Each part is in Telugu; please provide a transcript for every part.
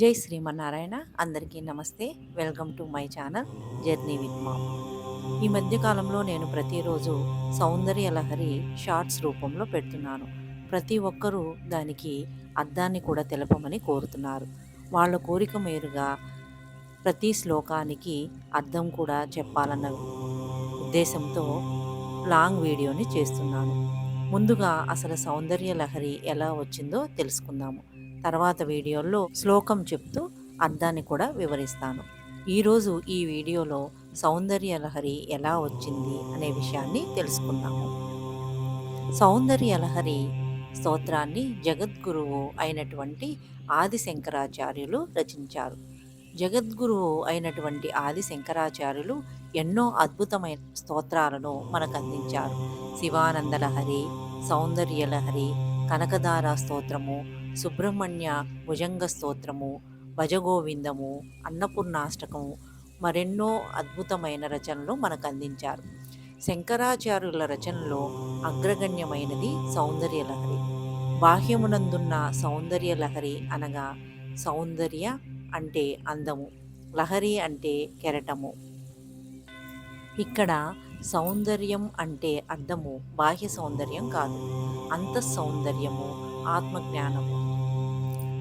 జై శ్రీమన్నారాయణ. అందరికీ నమస్తే. Welcome to my channel journey with మా. ఈ మధ్యకాలంలో నేను ప్రతిరోజు సౌందర్య లహరి షార్ట్స్ రూపంలో పెడుతున్నాను. ప్రతి ఒక్కరూ దానికి అర్థాన్ని కూడా తెలపమని కోరుతున్నారు. వాళ్ళ కోరిక మేరుగా ప్రతి శ్లోకానికి అర్థం కూడా చెప్పాలన్న ఉద్దేశంతో లాంగ్ వీడియోని చేస్తున్నాను. ముందుగా అసలు సౌందర్య లహరి ఎలా వచ్చిందో తెలుసుకుందాము. తర్వాత వీడియోల్లో శ్లోకం చెప్తూ అర్థాన్ని కూడా వివరిస్తాను. ఈరోజు ఈ వీడియోలో సౌందర్య లహరి ఎలా వచ్చింది అనే విషయాన్ని తెలుసుకుందాము. సౌందర్య లహరి స్తోత్రాన్ని జగద్గురువు అయినటువంటి ఆది శంకరాచార్యులు రచించారు. జగద్గురువు అయినటువంటి ఆది శంకరాచార్యులు ఎన్నో అద్భుతమైన స్తోత్రాలను మనకు అందించారు. శివానంద లహరి సౌందర్య లహరి కనకదార స్తోత్రము సుబ్రహ్మణ్య భుజంగ స్తోత్రము భజగోవిందము అన్నపూర్ణాష్టకము మరెన్నో అద్భుతమైన రచనలు మనకు అందించారు శంకరాచార్యుల రచనలో అగ్రగణ్యమైనది సౌందర్య లహరి. బాహ్యమునందున్న సౌందర్య లహరి అనగా సౌందర్య అంటే అందము లహరి అంటే కెరటము. ఇక్కడ సౌందర్యం అంటే అర్థము బాహ్య సౌందర్యం కాదు. అంత సౌందర్యము ఆత్మజ్ఞానము.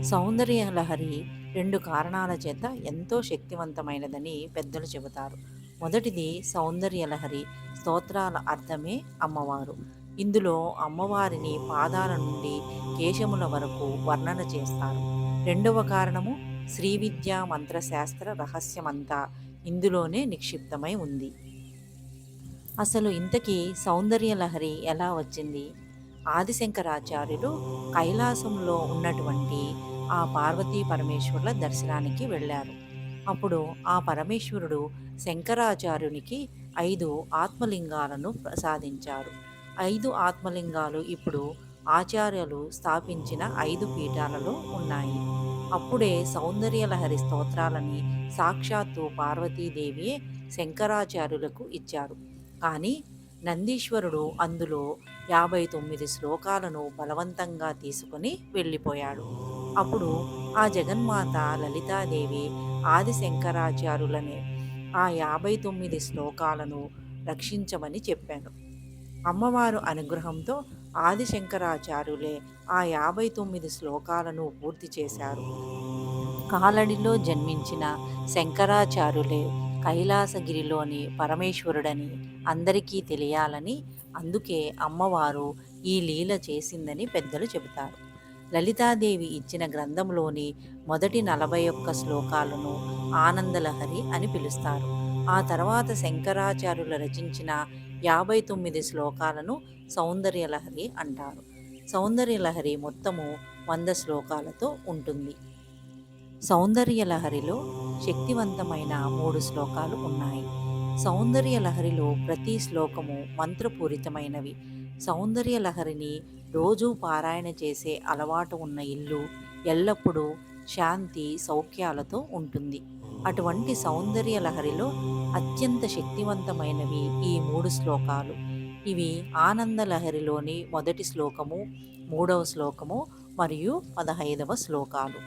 సౌందర్య లహరి రెండు కారణాల చేత ఎంతో శక్తివంతమైనదని పెద్దలు చెబుతారు. మొదటిది సౌందర్య లహరి స్తోత్రాల అర్థమే అమ్మవారు. ఇందులో అమ్మవారిని పాదాల నుండి కేశముల వరకు వర్ణన చేస్తారు. రెండవ కారణము శ్రీ విద్యా మంత్రశాస్త్ర రహస్యమంతా ఇందులోనే నిక్షిప్తమై ఉంది. అసలు ఇంతకీ సౌందర్య లహరి ఎలా వచ్చింది? ఆదిశంకరాచార్యులు కైలాసంలో ఉన్నటువంటి ఆ పార్వతీ పరమేశ్వరుల దర్శనానికి వెళ్ళారు. అప్పుడు ఆ పరమేశ్వరుడు శంకరాచార్యునికి ఐదు ఆత్మలింగాలను ప్రసాదించారు. ఐదు ఆత్మలింగాలు ఇప్పుడు ఆచార్యులు స్థాపించిన ఐదు పీఠాలలో ఉన్నాయి. అప్పుడే సౌందర్యలహరి స్తోత్రాలని సాక్షాత్తు పార్వతీదేవియే శంకరాచార్యులకు ఇచ్చారు. కానీ నందీశ్వరుడు అందులో యాభై తొమ్మిది శ్లోకాలను బలవంతంగా తీసుకుని వెళ్ళిపోయాడు. అప్పుడు ఆ జగన్మాత లలితాదేవి ఆది శంకరాచార్యులనే ఆ యాభై తొమ్మిది శ్లోకాలను రక్షించమని చెప్పాను అమ్మవారు అనుగ్రహంతో ఆది శంకరాచార్యులే ఆ యాభై తొమ్మిది శ్లోకాలను పూర్తి చేశారు. కాలడిలో జన్మించిన శంకరాచార్యులే కైలాసగిరిలోని పరమేశ్వరుడని అందరికీ తెలియాలని అందుకే అమ్మవారు ఈ లీల చేసిందని పెద్దలు చెబుతారు. లలితాదేవి ఇచ్చిన గ్రంథంలోని మొదటి నలభై ఒక్క శ్లోకాలను ఆనందలహరి అని పిలుస్తారు. ఆ తర్వాత శంకరాచార్యులు రచించిన యాభై తొమ్మిది శ్లోకాలను సౌందర్యలహరి అంటారు. సౌందర్యలహరి మొత్తము వంద శ్లోకాలతో ఉంటుంది. సౌందర్య లహరిలో శక్తివంతమైన మూడు శ్లోకాలు ఉన్నాయి. సౌందర్య లహరిలో ప్రతి శ్లోకము మంత్రపూరితమైనవి. సౌందర్య లహరిని రోజూ పారాయణ చేసే అలవాటు ఉన్న ఇల్లు ఎల్లప్పుడూ శాంతి సౌఖ్యాలతో ఉంటుంది. అటువంటి సౌందర్య లహరిలో అత్యంత శక్తివంతమైనవి ఈ మూడు శ్లోకాలు. ఇవి ఆనంద లహరిలోని మొదటి శ్లోకము మూడవ శ్లోకము మరియు పదహైదవ శ్లోకాలు.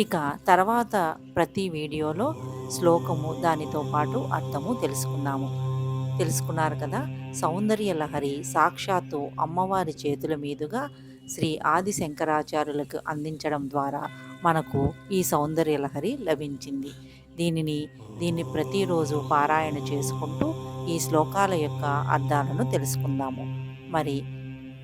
ఇక తర్వాత ప్రతి వీడియోలో శ్లోకము దానితో పాటు అర్థము తెలుసుకుందాము. తెలుసుకున్నారు కదా. సౌందర్య లహరి సాక్షాత్తు అమ్మవారి చేతుల మీదుగా శ్రీ ఆది శంకరాచార్యులకు అందించడం ద్వారా మనకు ఈ సౌందర్య లహరి లభించింది. దీనిని దీన్ని ప్రతిరోజు పారాయణ చేసుకుంటూ ఈ శ్లోకాల యొక్క అర్థాలను తెలుసుకుందాము. మరి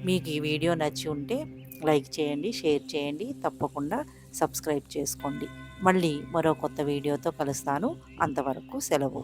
మీకు ఈ వీడియో నచ్చి ఉంటే లైక్ చేయండి షేర్ చేయండి తప్పకుండా సబ్స్క్రైబ్ చేసుకోండి. మళ్ళీ మరో కొత్త వీడియోతో కలుస్తాను. అంతవరకు సెలవు.